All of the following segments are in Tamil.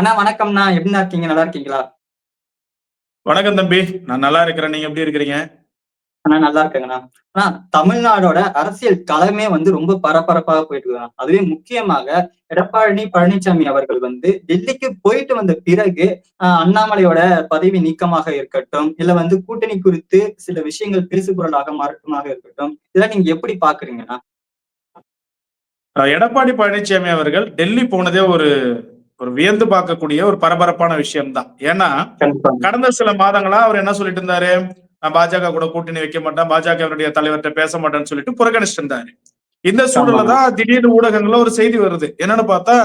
அண்ணா வணக்கம்ண்ணா. எப்படிண்ணா இருக்கீங்க? நல்லா இருக்கீங்களா? வணக்கம் தம்பி. நான் நல்லா இருக்கிறேன். நீங்க எப்படி இருக்கிறீங்க? அண்ணா நல்லா இருக்கேங்கண்ணா. அண்ணா தமிழ்நாடோட அரசியல் களமே வந்து ரொம்ப பரபரப்பாக போயிட்டு இருக்குண்ணா அதுவே முக்கியமாக எடப்பாடி பழனிசாமி அவர்கள் வந்து டெல்லிக்கு போயிட்டு வந்த பிறகு அண்ணாமலையோட பதவி நீக்கமாக இருக்கட்டும் இல்ல வந்து கூட்டணி குறித்து சில விஷயங்கள் பேசு பொருளாக மாற்றமாக இருக்கட்டும் இதெல்லாம் நீங்க எப்படி பாக்குறீங்கண்ணா? எடப்பாடி பழனிசாமி அவர்கள் டெல்லி போனதே ஒரு ஒரு வியந்து பார்க்கக்கூடிய ஒரு பரபரப்பான விஷயம் தான் ஏன்னா கடந்த சில மாதங்களா அவர் என்ன சொல்லிட்டு இருந்தாரு? நான் பாஜக கூட கூட்டணி வைக்க மாட்டேன் பாஜகவினுடைய தலைவர்கிட்ட பேச மாட்டேன்னு சொல்லிட்டு புறக்கணிச்சிட்டு இருந்தாரு. இந்த சூழல்ல தான் திடீர்னு ஊடகங்கள்ல ஒரு செய்தி வருது. என்னன்னு பார்த்தா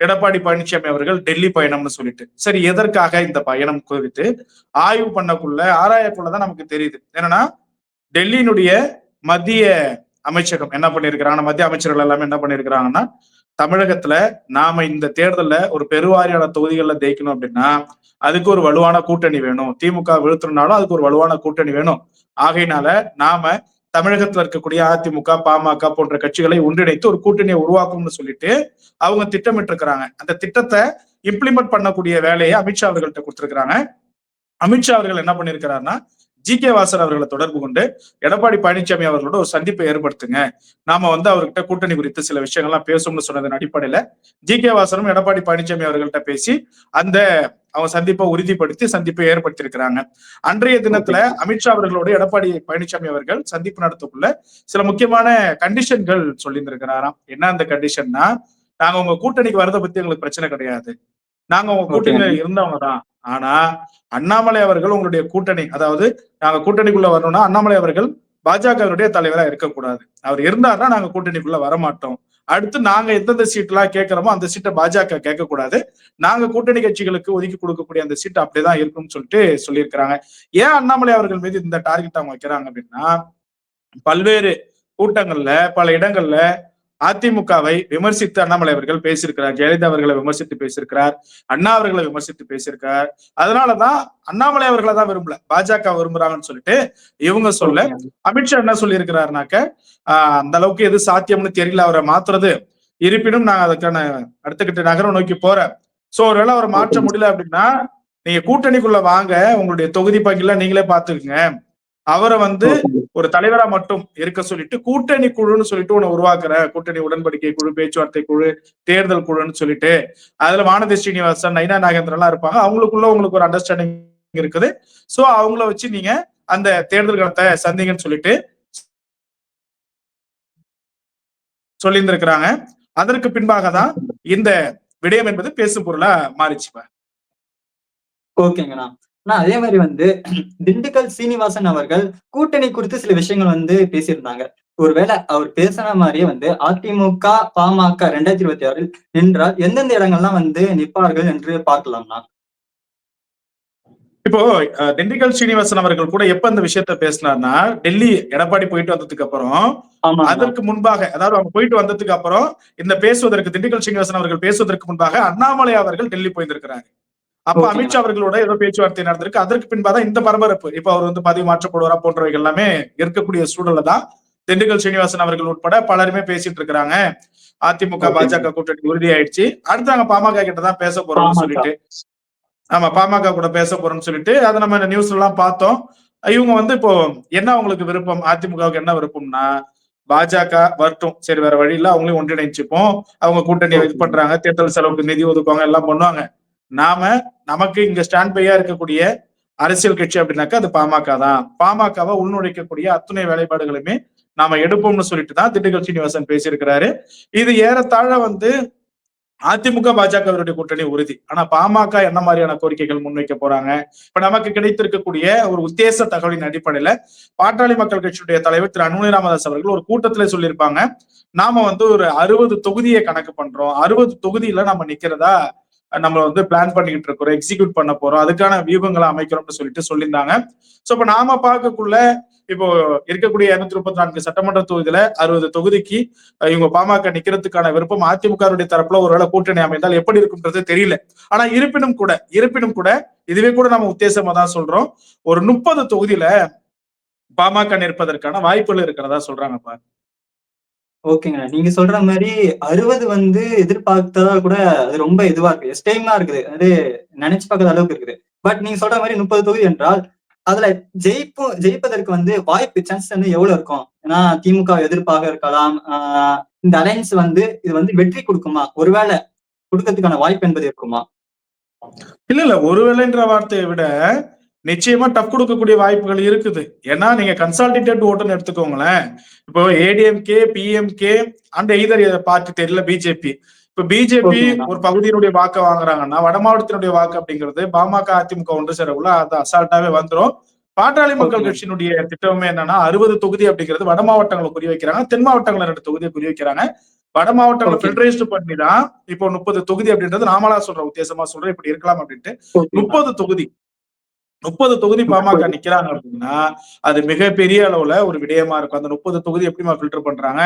எடப்பாடி பழனிசாமி அவர்கள் டெல்லி பயணம்னு சொல்லிட்டு. சரி எதற்காக இந்த பயணம் குறித்து ஆய்வு பண்ணக்குள்ள ஆராயக்குள்ளதான் நமக்கு தெரியுது. என்னன்னா டெல்லியினுடைய மத்திய அமைச்சகம் என்ன பண்ணிருக்கிறாங்க மத்திய அமைச்சர்கள் எல்லாமே என்ன பண்ணிருக்கிறாங்கன்னா தமிழகத்துல நாம இந்த தேர்தல்ல ஒரு பெருவாரியான தொகுதிகளில் ஜெயிக்கணும் அப்படின்னா அதுக்கு ஒரு வலுவான கூட்டணி வேணும். திமுக விழுத்துறனாலும் அதுக்கு ஒரு வலுவான கூட்டணி வேணும். ஆகையினால நாம தமிழகத்துல இருக்கக்கூடிய அதிமுக பாமக போன்ற கட்சிகளை ஒன்றிணைத்து ஒரு கூட்டணியை உருவாக்கும்னு சொல்லிட்டு அவங்க திட்டமிட்டு இருக்கிறாங்க அந்த திட்டத்தை இம்ப்ளிமெண்ட் பண்ணக்கூடிய வேலையை அமித்ஷா அவர்கள்ட்ட கொடுத்திருக்கிறாங்க. அமித்ஷா அவர்கள் என்ன பண்ணிருக்கிறாருன்னா ஜி கே வாசன் அவர்களை தொடர்பு கொண்டு எடப்பாடி பழனிசாமி அவர்களோட ஒரு சந்திப்பை ஏற்படுத்துங்க. நாம வந்து அவர்கிட்ட கூட்டணி குறித்து சில விஷயங்கள்லாம் பேசும்னு சொன்னதன் அடிப்படையில ஜி கே வாசனும் எடப்பாடி பழனிசாமி அவர்கள்ட்ட பேசி அந்த அவங்க சந்திப்பை உறுதிப்படுத்தி சந்திப்பை ஏற்படுத்தியிருக்கிறாங்க. அன்றைய தினத்துல அமித்ஷா அவர்களோட எடப்பாடி பழனிசாமி அவர்கள் சந்திப்பு நடத்தக்குள்ள சில முக்கியமான கண்டிஷன்கள் சொல்லியிருந்திருக்கிறாராம். என்ன அந்த கண்டிஷன்னா நாங்க உங்க கூட்டணிக்கு வரதை பத்தி எங்களுக்கு பிரச்சனை கிடையாது. நாங்க உங்க கூட்டணியில இருந்தவங்க தான். ஆனா அண்ணாமலை அவர்கள் உங்களுடைய கூட்டணி அதாவது நாங்க கூட்டணிக்குள்ள வரணும்னா அண்ணாமலை அவர்கள் பாஜகவுடைய தலைவரா இருக்கக்கூடாது. அவர் இருந்தாருன்னா நாங்க கூட்டணிக்குள்ள வரமாட்டோம். அடுத்து நாங்க எந்தெந்த சீட் எல்லாம் கேட்கிறோமோ அந்த சீட்டை பாஜக கேட்கக்கூடாது. நாங்க கூட்டணி கட்சிகளுக்கு ஒதுக்கி கொடுக்கக்கூடிய அந்த சீட் அப்படிதான் இருக்கும்னு சொல்லிட்டு சொல்லியிருக்கிறாங்க. ஏன் அண்ணாமலை அவர்கள் மீது இந்த டார்கெட் அவங்க வைக்கிறாங்க அப்படின்னா பல்வேறு கூட்டங்கள்ல பல இடங்கள்ல அதிமுகவை விமர்சித்து அண்ணாமலை அவர்கள் பேசியிருக்கிறார் ஜெயலலிதா அவர்களை விமர்சித்து பேசியிருக்கிறார் அண்ணா அவர்களை விமர்சித்து பேசியிருக்கார் அதனாலதான் அண்ணாமலை அவர்களை தான் விரும்பல. பாஜக விரும்புறாங்கன்னு சொல்லிட்டு இவங்க சொல்ல அமித்ஷா என்ன சொல்லியிருக்கிறாருனாக்க ஆஹ் அந்த அளவுக்கு எது சாத்தியம்னு தெரியல. அவரை மாத்துறது. இருப்பினும் நான் அதுக்கான அடுத்த கட்ட நகரம் நோக்கி போறேன். சோ ஒருவேளை அவரை மாற்ற முடியல அப்படின்னா நீங்க கூட்டணிக்குள்ள வாங்க. உங்களுடைய தொகுதி பங்கில நீங்களே பாத்துக்குங்க. அவரை வந்து ஒரு தலைவரா மட்டும் இருக்க சொல்லிட்டு கூட்டணி குழுன்னு சொல்லிட்டு ஒண்ணு உருவாக்குற கூட்டணி உடன்படிக்கை குழு பேச்சுவார்த்தை குழு தேர்தல் குழுன்னு சொல்லிட்டு அதுல வானதி ஸ்ரீனிவாசன் நைனா நாகேந்திரன் எல்லாம் இருப்பாங்க. அவங்களுக்குள்ள உங்களுக்கு ஒரு அண்டர்ஸ்டாண்டிங் இருக்குது. சோ அவங்கள வச்சு நீங்க அந்த தேர்தல் காலத்தை சந்திங்கன்னு சொல்லிட்டு சொல்லியிருந்திருக்கிறாங்க. அதற்கு பின்பாக தான் இந்த விடயம் என்பது பேசும் பொருளா மாறிச்சு ஓகேங்கண்ணா. ஆனா அதே மாதிரி வந்து திண்டுக்கல் சீனிவாசன் அவர்கள் கூட்டணி குறித்து சில விஷயங்கள் வந்து பேசியிருந்தாங்க. ஒருவேளை அவர் பேசின மாதிரியே வந்து அதிமுக பாமக ரெண்டாயிரத்தி இருபத்தி ஆறில் நின்றால் எந்தெந்த இடங்கள்லாம் வந்து நிற்பார்கள் என்று பார்க்கலாம்னா? இப்போ திண்டுக்கல் ஸ்ரீனிவாசன் அவர்கள் கூட எப்ப இந்த விஷயத்த பேசினார்னா டெல்லி எடப்பாடி போயிட்டு வந்ததுக்கு அப்புறம் அதற்கு முன்பாக அதாவது அவங்க போயிட்டு வந்ததுக்கு அப்புறம் இந்த பேசுவதற்கு திண்டுக்கல் ஸ்ரீனிவாசன் அவர்கள் பேசுவதற்கு முன்பாக அண்ணாமலை அவர்கள் டெல்லி போயிருந்திருக்கிறாரு அப்ப. அமித்ஷா அவர்களோட ஏதோ பேச்சுவார்த்தை நடந்திருக்கு. அதற்கு பின்பாதான் இந்த பரபரப்பு. இப்ப அவர் வந்து பதவி மாற்றப்படுவாரா போன்றவைகள் எல்லாமே இருக்கக்கூடிய சூழல்ல தான் திண்டுக்கல் ஸ்ரீனிவாசன் அவர்கள் உட்பட பலருமே பேசிட்டு இருக்கிறாங்க. அதிமுக. பாஜக கூட்டணி உறுதியாயிடுச்சு. அடுத்து நாங்க பாமக கிட்ட தான் பேச போறோம்னு. சொல்லிட்டு. ஆமா பாமக கூட பேச போறோம்னு சொல்லிட்டு அதை நம்ம நியூஸ் எல்லாம் பார்த்தோம். இவங்க வந்து இப்போ என்ன அவங்களுக்கு விருப்பம்? அதிமுகவுக்கு என்ன விருப்பம்னா பாஜக வரட்டும். சரி வேற வழி இல்ல. அவங்களையும் ஒன்றிணைச்சுப்போம். அவங்க கூட்டணி இது பண்றாங்க. தேர்தல் செலவுக்கு நிதி ஒதுக்குவாங்க. எல்லாம் பண்ணுவாங்க. நாம நமக்கு இங்க ஸ்டாண்ட் பையா இருக்கக்கூடிய அரசியல் கட்சி அப்படின்னாக்கா அது பாமக தான். பாமகவை உள்நுழைக்கக்கூடிய அத்துணை வேலைப்பாடுகளுமே நாம எடுப்போம்னு சொல்லிட்டு தான் திண்டுக்கல் சீனிவாசன் பேசியிருக்கிறாரு. இது ஏறத்தாழ வந்து அதிமுக பாஜகவினுடைய கூட்டணி உறுதி. ஆனா பாமக என்ன மாதிரியான கோரிக்கைகள் முன்வைக்க போறாங்க? இப்ப நமக்கு கிடைத்திருக்கக்கூடிய ஒரு உத்தேச தகவலின் அடிப்படையில பாட்டாளி மக்கள் கட்சியுடைய தலைவர் திரு அன்புமணி ராமதாஸ் அவர்கள் ஒரு கூட்டத்துல சொல்லியிருப்பாங்க. நாம வந்து ஒரு அறுபது தொகுதியை கணக்கு பண்றோம். அறுபது தொகுதியில நம்ம நிக்கிறதா? நம்ம வந்து பிளான் பண்ணிக்கிட்டு இருக்கிறோம் எக்ஸிக்யூட் பண்ண போறோம் அதுக்கான வியூகங்களை அமைக்கிறோம்னு சொல்லிட்டு சொல்லியிருந்தாங்க. சோ இப்ப நாம பார்க்கக்குள்ள இப்போ இருக்கக்கூடிய இருநூத்தி முப்பத்தி நான்கு சட்டமன்ற தொகுதியில அறுபது தொகுதிக்கு இவங்க பாமக நிக்கிறதுக்கான விருப்பம் அதிமுகவுடைய தரப்புல ஒருவேளை கூட்டணி அமைந்தால் எப்படி இருக்கும்ன்றது தெரியல. ஆனா இருப்பினும் கூட இருப்பினும் கூட இதுவே கூட நம்ம உத்தேசமா தான் சொல்றோம். ஒரு முப்பது தொகுதியில பாமக நிற்பதற்கான வாய்ப்புகள் இருக்கிறதா சொல்றாங்க பாரு ஓகேங்கண்ணா நீங்க சொல்ற மாதிரி அறுபது வந்து எதிர்பார்த்ததா கூட அது ரொம்ப இதுவா இருக்கு. எஸ்டைமா இருக்குது. அது நினைச்சு பார்க்காத அளவுக்கு இருக்குது. பட் நீங்க சொல்ற மாதிரி முப்பது தொகுதி என்றால் அதுல ஜெயிப்பு ஜெயிப்பதற்கு வந்து வாய்ப்பு சான்ஸ் வந்து எவ்வளவு இருக்கும்? ஏன்னா திமுக எதிர்ப்பாக இருக்கலாம். இந்த அலையன்ஸ் வந்து இது வந்து வெற்றி கொடுக்குமா? ஒருவேளை கொடுக்கறதுக்கான வாய்ப்பு என்பது இருக்குமா இல்ல இல்ல. ஒருவேளைன்ற வார்த்தையை விட நிச்சயமா டஃப் கொடுக்கக்கூடிய வாய்ப்புகள் இருக்குது. ஏன்னா நீங்க கன்சால்டேட்டட் ஓட்டுன்னு எடுத்துக்கோங்களேன். இப்போ ADMK PMK and either party தெரியல பிஜேபி இப்ப பிஜேபி. ஒரு பகுதியினுடைய வாக்க வாங்குறாங்கன்னா வட மாவட்டத்தினுடைய வாக்கு அப்படிங்கிறது பாமக அதிமுக ஒன்று சேரவுள்ள அது அசால்ட்டாவே வந்துரும். பாட்டாளி மக்கள். கட்சியினுடைய திட்டமே என்னன்னா அறுபது தொகுதி அப்படிங்கிறது வட மாவட்டங்களை குறி வைக்கிறாங்க. தென் மாவட்டங்களை ரெண்டு தொகுதியை குறி வைக்கிறாங்க. வட மாவட்டங்களை Okay. ஃபெடரைஸ்ட் பண்ணி தான் இப்போ முப்பது தொகுதி அப்படின்றது நாமளா சொல்ற உத்தேசமா சொல்றேன் இப்படி இருக்கலாம் அப்படின்ட்டு. முப்பது தொகுதி. முப்பது தொகுதி பாமக நிக்கிறாங்க அப்படின்னா அது மிகப்பெரிய அளவுல ஒரு விடயமா இருக்கும். அந்த முப்பது தொகுதி எப்படிமா ஃபில்டர் பண்றாங்க?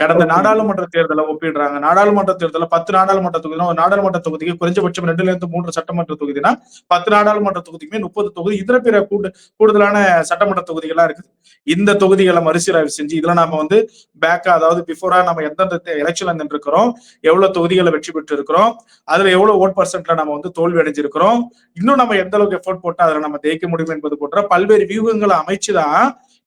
கடந்த. நாடாளுமன்ற தேர்தலை ஒப்பிடுறாங்க. நாடாளுமன்ற தேர்தல பத்து நாடாளுமன்ற தொகுதினா ஒரு நாடாளுமன்ற தொகுதிக்கு குறைஞ்சபட்சம் ரெண்டுல இருந்து மூன்று சட்டமன்ற தொகுதினா பத்து நாடாளுமன்ற தொகுதிக்குமே முப்பது தொகுதி இதர பிற கூடு கூடுதலான சட்டமன்ற தொகுதிகளா இருக்குது. இந்த தொகுதிகளை மறுசீராய்வு செஞ்சு இதுல நாம வந்து பேக்கா அதாவது பிஃபோரா நம்ம எந்தெந்த எலெக்ஷன்ல நின்றுருக்கிறோம் எவ்வளவு தொகுதிகளை வெற்றி பெற்று இருக்கிறோம் அதுல எவ்வளவு ஓட் பர்சன்ட்ல நம்ம வந்து தோல்வி அடைஞ்சிருக்கிறோம் இன்னும் நம்ம எந்த அளவுக்கு எஃபோர்ட் போட்டு அதுல நம்ம ஜெயிக்க முடியும் என்பது போன்ற பல்வேறு வியூகங்களை அமைச்சுதான்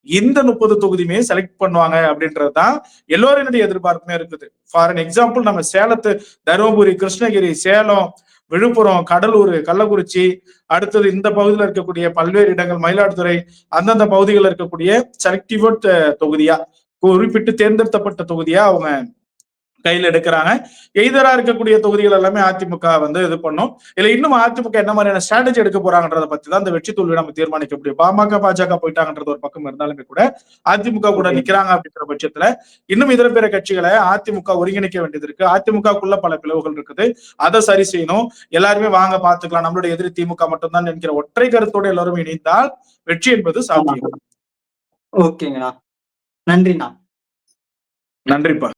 இந்த முப்பது தொகுதியுமே செலக்ட் பண்ணுவாங்க அப்படின்றதுதான் எல்லோரினுடைய எதிர்பார்ப்புமே இருக்குது. ஃபார் அன் எக்ஸாம்பிள் நம்ம சேலத்து தருமபுரி கிருஷ்ணகிரி சேலம் விழுப்புரம் கடலூர் கள்ளக்குறிச்சி அடுத்தது இந்த பகுதியில் இருக்கக்கூடிய பல்வேறு இடங்கள் மயிலாடுதுறை அந்தந்த பகுதிகளில் இருக்கக்கூடிய செலக்டிவ் தொகுதியா குறிப்பிட்டு தேர்ந்தெடுக்கப்பட்ட தொகுதியா அவங்க கையில் எடுக்கிறாங்க. எய்தரா இருக்கக்கூடிய தொகுதிகள் எல்லாமே அதிமுக வந்து இது பண்ணும். இல்ல இன்னும் அதிமுக என்ன மாதிரியான ஸ்ட்ராட்டஜி எடுக்க போறாங்கன்றத பத்தி தான் இந்த வெற்றி தோல்வி நம்ம தீர்மானிக்க முடியும் பாமக பாஜக போயிட்டாங்கன்றது ஒரு பக்கம் இருந்தாலுமே கூட அதிமுக கூட. நிக்கிறாங்க அப்படிங்கிற பட்சத்துல இன்னும் இதர பிற கட்சிகளை அதிமுக ஒருங்கிணைக்க வேண்டியது இருக்கு. அதிமுகக்குள்ள பல பிளவுகள் இருக்குது. அதை சரி செய்யணும். எல்லாருமே வாங்க பாத்துக்கலாம் நம்மளுடைய எதிரி திமுக மட்டும்தான் என்கிற ஒற்றை கருத்தோட எல்லாரும் இணைந்தால் வெற்றி என்பது சாத்தியம். ஓகேங்கண்ணா. நன்றிண்ணா. நன்றிப்பா.